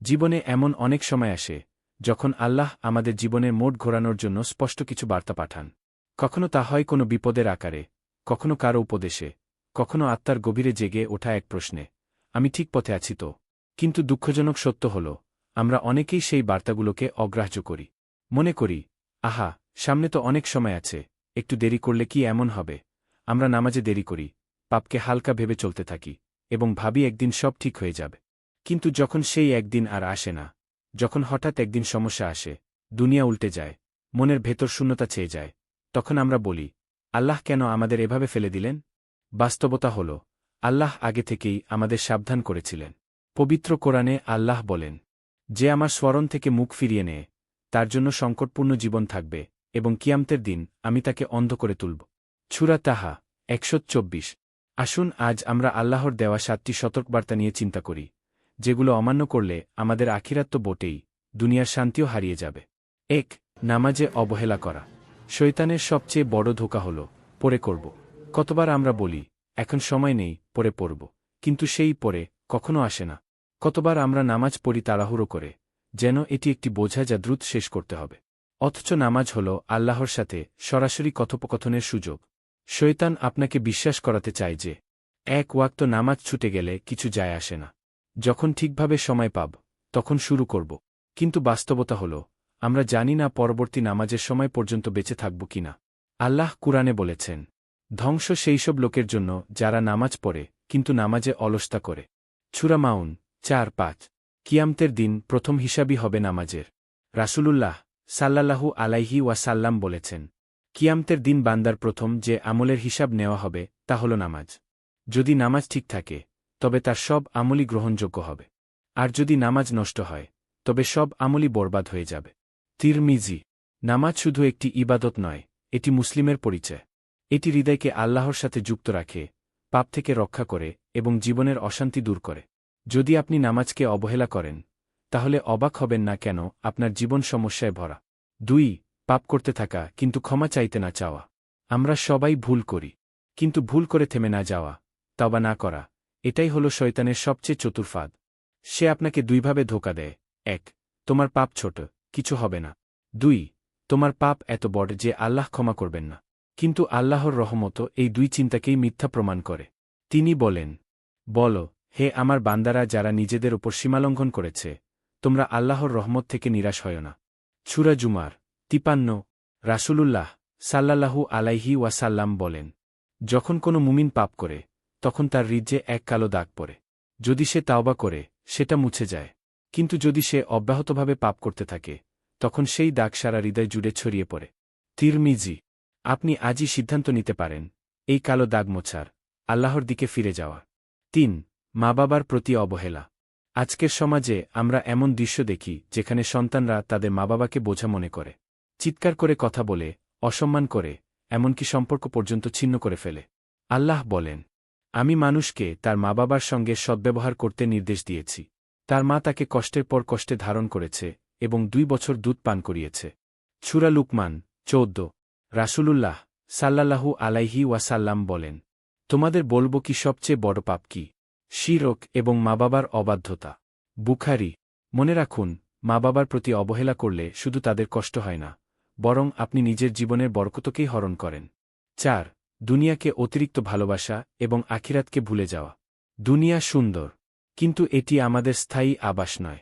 জীবনে এমন অনেক সময় আসে, যখন আল্লাহ আমাদের জীবনের মোট ঘোরানোর জন্য স্পষ্ট কিছু বার্তা পাঠান। কখনো তা হয় কোনো বিপদের আকারে, কখনো কারও উপদেশে, কখনো আত্মার গভীরে জেগে ওঠা এক প্রশ্নে, আমি ঠিক পথে আছি তো? কিন্তু দুঃখজনক সত্য হল, আমরা অনেকেই সেই বার্তাগুলোকে অগ্রাহ্য করি। মনে করি, আহা, সামনে তো অনেক সময় আছে, একটু দেরি করলে কি এমন হবে? আমরা নামাজে দেরি করি, পাপকে হালকা ভেবে চলতে থাকি, এবং ভাবি একদিন সব ঠিক হয়ে যাবে। কিন্তু যখন সেই একদিন আর আসে না, যখন হঠাৎ একদিন সমস্যা আসে, দুনিয়া উল্টে যায়, মনের ভেতর শূন্যতা চেয়ে যায়, তখন আমরা বলি, আল্লাহ কেন আমাদের এভাবে ফেলে দিলেন? বাস্তবতা হল, আল্লাহ আগে থেকেই আমাদের সাবধান করেছিলেন। পবিত্র কোরআনে আল্লাহ বলেন, যে আমার স্মরণ থেকে মুখ ফিরিয়ে নেয়, তার জন্য সংকটপূর্ণ জীবন থাকবে এবং কিয়ামতের দিন আমি তাকে অন্ধ করে তুলব। ছুরা তাহা, একশো চব্বিশ। আসুন আজ আমরা আল্লাহর দেওয়া সাতটি সতর্কবার্তা নিয়ে চিন্তা করি। যেগুলো অমান্য করলে আমাদের আখিরাত্ম বটেই, দুনিয়ার শান্তিও হারিয়ে যাবে। এক, নামাজে অবহেলা করা। শৈতানের সবচেয়ে বড় ধোকা হল, পরে করব। কতবার আমরা বলি, এখন সময় নেই, পরে পড়ব। কিন্তু সেই পরে কখনো আসে না। কতবার আমরা নামাজ পড়ি তাড়াহুড়ো করে, যেন এটি একটি বোঝা যা দ্রুত শেষ করতে হবে। অথচ নামাজ হল আল্লাহর সাথে সরাসরি কথোপকথনের সুযোগ। শৈতান আপনাকে বিশ্বাস করাতে চায় যে, এক ওয়াক্ত নামাজ ছুটে গেলে কিছু যায় আসে না। যখন ঠিকভাবে সময় পাব, তখন শুরু করব। কিন্তু বাস্তবতা হল, আমরা জানি না পরবর্তী নামাজের সময় পর্যন্ত বেঁচে থাকব কিনা আল্লাহ কুরআনে বলেছেন, ধ্বংস সেই সব লোকের জন্য যারা নামাজ পড়ে, কিন্তু নামাজে অলস্তা করে। ছুরা মাউন, চার, পাঁচ। কিয়ামতের দিন প্রথম হিসাবই হবে নামাজের। রাসূলুল্লাহ সাল্লাল্লাহু আলাইহি ওয়াসাল্লাম বলেছেন, কিয়ামতের দিন বান্দার প্রথম যে আমলের হিসাব নেওয়া হবে, তা হল নামাজ। যদি নামাজ ঠিক থাকে তবে তার সব আমলই গ্রহণযোগ্য হবে। আর যদি নামাজ নষ্ট হয়, তবে সব আমলি বরবাদ হয়ে যাবে। তিরমিজি, নামাজ শুধু একটি ইবাদত নয়, এটি মুসলিমের পরিচয়। এটি হৃদয়কে আল্লাহর সাথে যুক্ত রাখে, পাপ থেকে রক্ষা করে এবং জীবনের অশান্তি দূর করে। যদি আপনি নামাজকে অবহেলা করেন, তাহলে অবাক হবেন না কেন আপনার জীবন সমস্যায় ভরা। দুই, পাপ করতে থাকা কিন্তু ক্ষমা চাইতে না চাওয়া। আমরা সবাই ভুল করি, কিন্তু ভুল করে থেমে না যাওয়া তবা না করা এটাই হল শয়তানের সবচেয়ে চতুর্ফাদ সে আপনাকে দুইভাবে ধোকা দেয়। এক, তোমার পাপ ছোট, কিছু হবে না। দুই, তোমার পাপ এত বড় যে আল্লাহ ক্ষমা করবেন না। কিন্তু আল্লাহর রহমত এই দুই চিন্তাকেই মিথ্যা প্রমাণ করে। তিনি বলেন, বল, হে আমার বান্দারা যারা নিজেদের ওপর সীমালঙ্ঘন করেছে, তোমরা আল্লাহর রহমত থেকে নিরাশ হয় না। ছুরা জুমার তিপান্ন, রাসূলুল্লাহ সাল্লাল্লাহু আলাইহি ওয়াসাল্লাম বলেন, যখন কোনো মুমিন পাপ করে তখন তার হৃদয়ে এক কালো দাগ পড়ে। যদি সে তাওবা করে, সেটা মুছে যায়। কিন্তু যদি সে অব্যাহতভাবে পাপ করতে থাকে, তখন সেই দাগ সারা হৃদয় জুড়ে ছড়িয়ে পড়ে। তিরমিজি, আপনি আজই সিদ্ধান্ত নিতে পারেন, এই কালো দাগ মোছার, আল্লাহর দিকে ফিরে যাওয়া। তিন, মা বাবার প্রতি অবহেলা। আজকের সমাজে আমরা এমন দৃশ্য দেখি, যেখানে সন্তানরা তাদের মা বাবাকে বোঝা মনে করে। চিৎকার করে কথা বলে, অসম্মান করে, এমনকি সম্পর্ক পর্যন্ত ছিন্ন করে ফেলে। আল্লাহ বলেন আমি মানুষকে তার মা বাবার সঙ্গে সদ্ব্যবহার করতে নির্দেশ দিয়েছি। তার মা তাকে কষ্টের পর কষ্টে ধারণ করেছে এবং দুই বছর দুধ পান করিয়েছে। ছুরা লুকমান, চৌদ্দ। রাসূলুল্লাহ সাল্লাল্লাহু আলাইহি ওয়াসাল্লাম বলেন, তোমাদের বলব কি সবচেয়ে বড় পাপ কি? শিরক এবং মা বাবার অবাধ্যতা। বুখারি, মনে রাখুন মা বাবার প্রতি অবহেলা করলে শুধু তাদের কষ্ট হয় না, বরং আপনি নিজের জীবনের বরকতকেই হরণ করেন। চার দুনিয়াকে অতিরিক্ত ভালোবাসা এবং আখিরাতকে ভুলে যাওয়া। দুনিয়া সুন্দর, কিন্তু এটি আমাদের স্থায়ী আবাস নয়।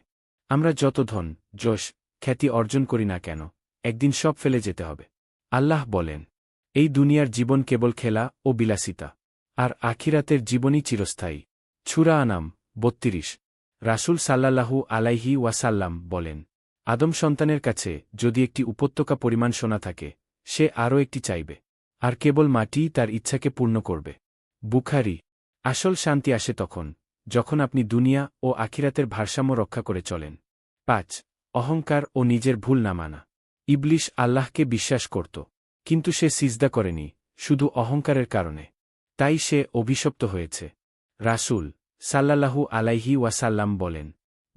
আমরা যত ধন, যশ, খ্যাতি অর্জন করি না কেন, একদিন সব ফেলে যেতে হবে। আল্লাহ বলেন, এই দুনিয়ার জীবন কেবল খেলা ও বিলাসিতা, আর আখিরাতের জীবনই চিরস্থায়ী। ছুরা আনাম, বত্রিশ। রাসুল সাল্লাল্লাহু আলাইহি ওয়াসাল্লাম বলেন, আদম সন্তানের কাছে যদি একটি উপত্যকা পরিমাণ সোনা থাকে, সে আরও একটি চাইবে। আর কেবল মাটিই তার ইচ্ছাকে পূর্ণ করবে। বুখারি, আসল শান্তি আসে তখন, যখন আপনি দুনিয়া ও আখিরাতের ভারসাম্য রক্ষা করে চলেন। পাঁচ, অহংকার ও নিজের ভুল না মানা। ইবলিশ আল্লাহকে বিশ্বাস করত, কিন্তু সে সিজদা করেনি, শুধু অহংকারের কারণে। তাই সে অভিশপ্ত হয়েছে। রাসূল সাল্লাল্লাহু আলাইহি ওয়াসাল্লাম বলেন,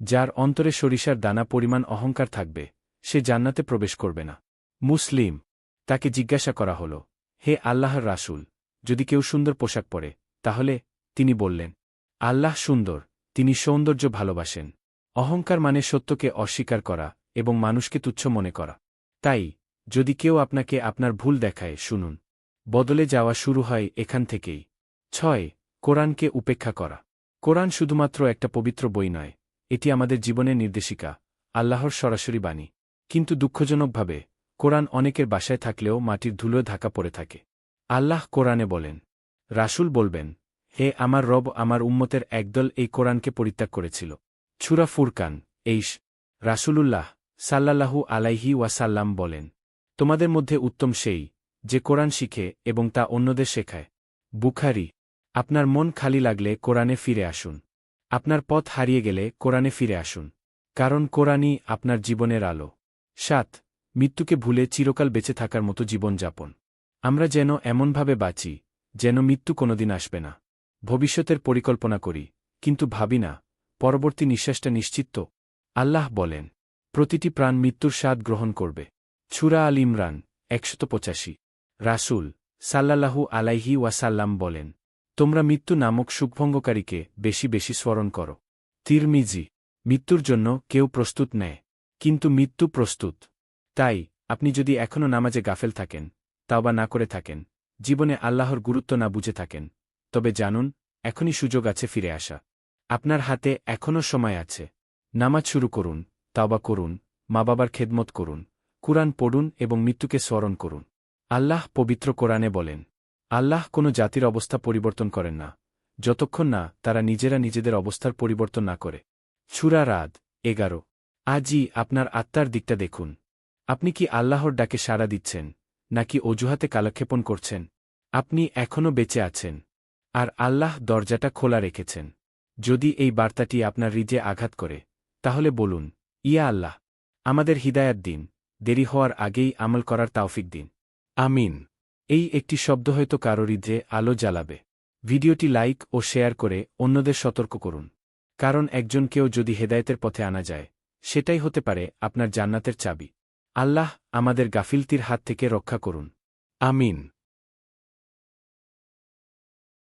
যার অন্তরে সরিষার দানা পরিমাণ অহংকার থাকবে, সে জান্নাতে প্রবেশ করবে না। মুসলিম, তাকে জিজ্ঞাসা করা হল হে আল্লাহর রাসুল, যদি কেউ সুন্দর পোশাক পরে, তাহলে তিনি বললেন, আল্লাহ সুন্দর, তিনি সৌন্দর্য ভালোবাসেন। অহংকার মানে সত্যকে অস্বীকার করা এবং মানুষকে তুচ্ছ মনে করা। তাই, যদি কেউ আপনাকে আপনার ভুল দেখায়, শুনুন। বদলে যাওয়া শুরু হয় এখান থেকেই। ছয়, কোরআনকে উপেক্ষা করা। কোরআন শুধুমাত্র একটা পবিত্র বই নয়, এটি আমাদের জীবনের নির্দেশিকা, আল্লাহর সরাসরি বাণী। কিন্তু দুঃখজনকভাবে কোরআন অনেকের বাসায় থাকলেও মাটির ধুলোয় ঢাকা পড়ে থাকে। আল্লাহ কোরআনে বলেন, রাসূল বলবেন, হে আমার রব আমার উম্মতের একদল এই কোরআনকে পরিত্যাগ করেছিল। ছুরা ফুরকান এইস রাসূলুল্লাহ সাল্লাল্লাহু আলাইহি ওয়াসাল্লাম বলেন, তোমাদের মধ্যে উত্তম সেই, যে কোরআন শিখে এবং তা অন্যদের শেখায়। বুখারি, আপনার মন খালি লাগলে কোরআনে ফিরে আসুন। আপনার পথ হারিয়ে গেলে কোরআনে ফিরে আসুন। কারণ কোরআনই আপনার জীবনের আলো। সাত মৃত্যুকে ভুলে চিরকাল বেঁচে থাকার মতো জীবনযাপন। আমরা যেন এমনভাবে বাঁচি, যেন মৃত্যু কোনোদিন আসবে না। ভবিষ্যতের পরিকল্পনা করি, কিন্তু ভাবি না, পরবর্তী নিঃশ্বাসটা নিশ্চিত? আল্লাহ বলেন, প্রতিটি প্রাণ মৃত্যুর স্বাদ গ্রহণ করবে। ছুরা আল ইমরান, একশত পঁচাশি। রাসূল সাল্লাল্লাহু আলাইহি ওয়াসাল্লাম বলেন, তোমরা মৃত্যু নামক সুখভঙ্গকারীকে বেশি বেশি স্মরণ করো। তিরমিজি, মৃত্যুর জন্য কেউ প্রস্তুত নেয়, কিন্তু মৃত্যু প্রস্তুত। তাই, আপনি যদি এখনও নামাজে গাফেল থাকেন তাও বা না করে থাকেন, জীবনে আল্লাহর গুরুত্ব না বুঝে থাকেন, তবে জানুন, এখনই সুযোগ আছে ফিরে আসা। আপনার হাতে এখনও সময় আছে। নামাজ শুরু করুন, তাওবা করুন মা বাবার খেদমত করুন, কুরআন পড়ুন এবং মৃত্যুকে স্মরণ করুন। আল্লাহ পবিত্র কোরআনে বলেন, আল্লাহ কোনো জাতির অবস্থা পরিবর্তন করেন না, যতক্ষণ না তারা নিজেরা নিজেদের অবস্থার পরিবর্তন না করে। ছুরা রাত এগারো। আজই আপনার আত্মার দিকটা দেখুন। আপনি কি আল্লাহর ডাকে সাড়া দিচ্ছেন, নাকি অজুহাতে কালক্ষেপণ করছেন? আপনি এখনও বেঁচে আছেন। আর আল্লাহ দরজাটা খোলা রেখেছেন। যদি এই বার্তাটি আপনার রিজে আঘাত করে, তাহলে বলুন, ইয়া আল্লাহ, আমাদের হিদায়াত দিন, দেরি হওয়ার আগেই আমল করার তাওফিক দিন। আমিন। এই একটি শব্দ হয়তো কারও হৃদয়ে আলো জ্বালাবে। ভিডিওটি লাইক ও শেয়ার করে অন্যদের সতর্ক করুন। কারণ একজনকেও যদি হেদায়েতের পথে আনা যায়, সেটাই হতে পারে আপনার জান্নাতের চাবি। আল্লাহ আমাদের গাফিলতির হাত থেকে রক্ষা করুন। আমিন।